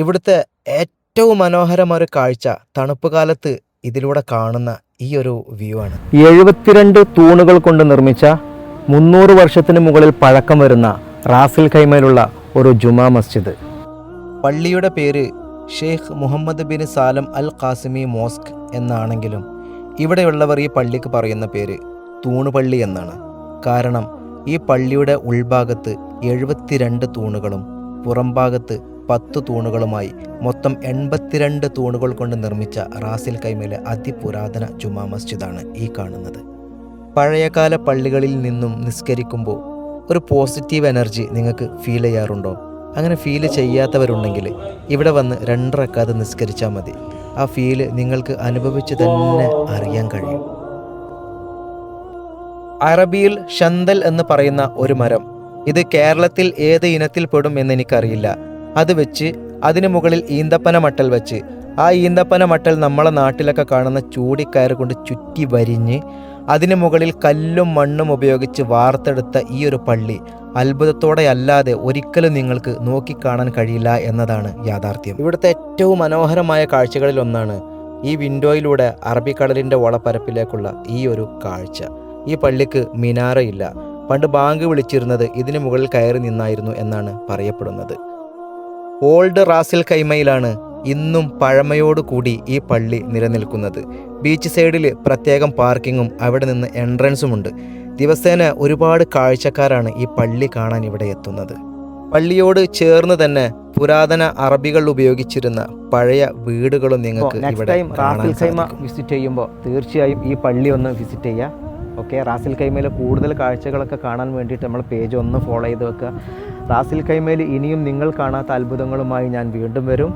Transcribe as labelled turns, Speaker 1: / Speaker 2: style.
Speaker 1: ഇവിടുത്തെ ഏറ്റവും മനോഹരമായ ഒരു കാഴ്ച തണുപ്പ് കാലത്ത് ഇതിലൂടെ കാണുന്ന ഈ ഒരു വ്യൂ ആണ്.
Speaker 2: എഴുപത്തിരണ്ട് തൂണുകൾ കൊണ്ട് നിർമ്മിച്ച മുന്നൂറ് വർഷത്തിന് മുകളിൽ പഴക്കം വരുന്ന റാസിൽ ഖൈമയിലുള്ള ഒരു ജുമാ മസ്ജിദ്.
Speaker 1: പള്ളിയുടെ പേര് Sheikh Mohammed bin Salem al Qasimi mosque എന്നാണെങ്കിലും ഇവിടെയുള്ളവർ ഈ പള്ളിക്ക് പറയുന്ന പേര് തൂണുപള്ളി എന്നാണ്. കാരണം ഈ പള്ളിയുടെ ഉൾഭാഗത്ത് എഴുപത്തിരണ്ട് തൂണുകളും പുറംഭാഗത്ത് പത്ത് തൂണുകളുമായി മൊത്തം എൺപത്തിരണ്ട് തൂണുകൾ കൊണ്ട് നിർമ്മിച്ച റാസിൽ കൈമയിലെ അതിപുരാതന ജുമാ മസ്ജിദാണ് ഈ കാണുന്നത്. പഴയകാല പള്ളികളിൽ നിന്നും നിസ്കരിക്കുമ്പോൾ ഒരു പോസിറ്റീവ് എനർജി നിങ്ങൾക്ക് ഫീൽ ചെയ്യാറുണ്ടോ? അങ്ങനെ ഫീൽ ചെയ്യാത്തവരുണ്ടെങ്കിൽ ഇവിടെ വന്ന് രണ്ടറക്കാതെ നിസ്കരിച്ചാൽ മതി. ആ ഫീൽ നിങ്ങൾക്ക് അനുഭവിച്ച് തന്നെ അറിയാൻ കഴിയും. അറബിയിൽ ഷന്തൽ എന്ന് പറയുന്ന ഒരു മരം ഇത് കേരളത്തിൽ ഏത് ഇനത്തിൽ പെടും എന്ന് എനിക്കറിയില്ല. അത് വെച്ച് അതിന് മുകളിൽ ഈന്തപ്പന മട്ടൽ വെച്ച്. ആ ഈന്തപ്പന മട്ടൽ നമ്മളെ നാട്ടിലൊക്കെ കാണുന്ന ചൂടിക്കയർ കൊണ്ട് ചുറ്റി വരിഞ്ഞ് അതിന് മുകളിൽ കല്ലും മണ്ണും ഉപയോഗിച്ച് വാർത്തെടുത്ത ഈ ഒരു പള്ളി അത്ഭുതത്തോടെ അല്ലാതെ ഒരിക്കലും നിങ്ങൾക്ക് നോക്കിക്കാണാൻ കഴിയില്ല എന്നതാണ് യാഥാർത്ഥ്യം. ഇവിടുത്തെ ഏറ്റവും മനോഹരമായ കാഴ്ചകളിൽ ഒന്നാണ് ഈ വിൻഡോയിലൂടെ അറബിക്കടലിന്റെ വളപ്പരപ്പിലേക്കുള്ള ഈ ഒരു കാഴ്ച. ഈ പള്ളിക്ക് മിനാരയില്ല പണ്ട് ബാങ്ക് വിളിച്ചിരുന്നത് ഇതിനു മുകളിൽ കയറി നിന്നായിരുന്നു എന്നാണ് പറയപ്പെടുന്നത്. ഓൾഡ് റാസിൽ കൈമയിലാണ് ഇന്നും പഴമയോട് കൂടി ഈ പള്ളി നിലനിൽക്കുന്നത്. ബീച്ച് സൈഡിൽ പ്രത്യേകം പാർക്കിങ്ങും അവിടെ നിന്ന് എൻട്രൻസും ഉണ്ട് ദിവസേന ഒരുപാട് കാഴ്ചക്കാരാണ് ഈ പള്ളി കാണാൻ ഇവിടെ എത്തുന്നത്. പള്ളിയോട് ചേർന്ന് തന്നെ പുരാതന അറബികൾ ഉപയോഗിച്ചിരുന്ന പഴയ വീടുകളും നിങ്ങൾക്ക് ഇവിടെ
Speaker 2: വിസിറ്റ് ചെയ്യുമ്പോൾ തീർച്ചയായും ഈ പള്ളി ഒന്ന് വിസിറ്റ് ചെയ്യുക ഓക്കെ റാസിൽ ഖൈമയിലെ കൂടുതൽ കാഴ്ചകളൊക്കെ കാണാൻ വേണ്ടിയിട്ട് നമ്മൾ പേജ് ഒന്ന് ഫോളോ ചെയ്ത് വെക്കുക. റാസിൽ കൈമയിൽ ഇനിയും നിങ്ങൾ കാണാത്ത അത്ഭുതങ്ങളുമായി ഞാൻ വീണ്ടും വരും.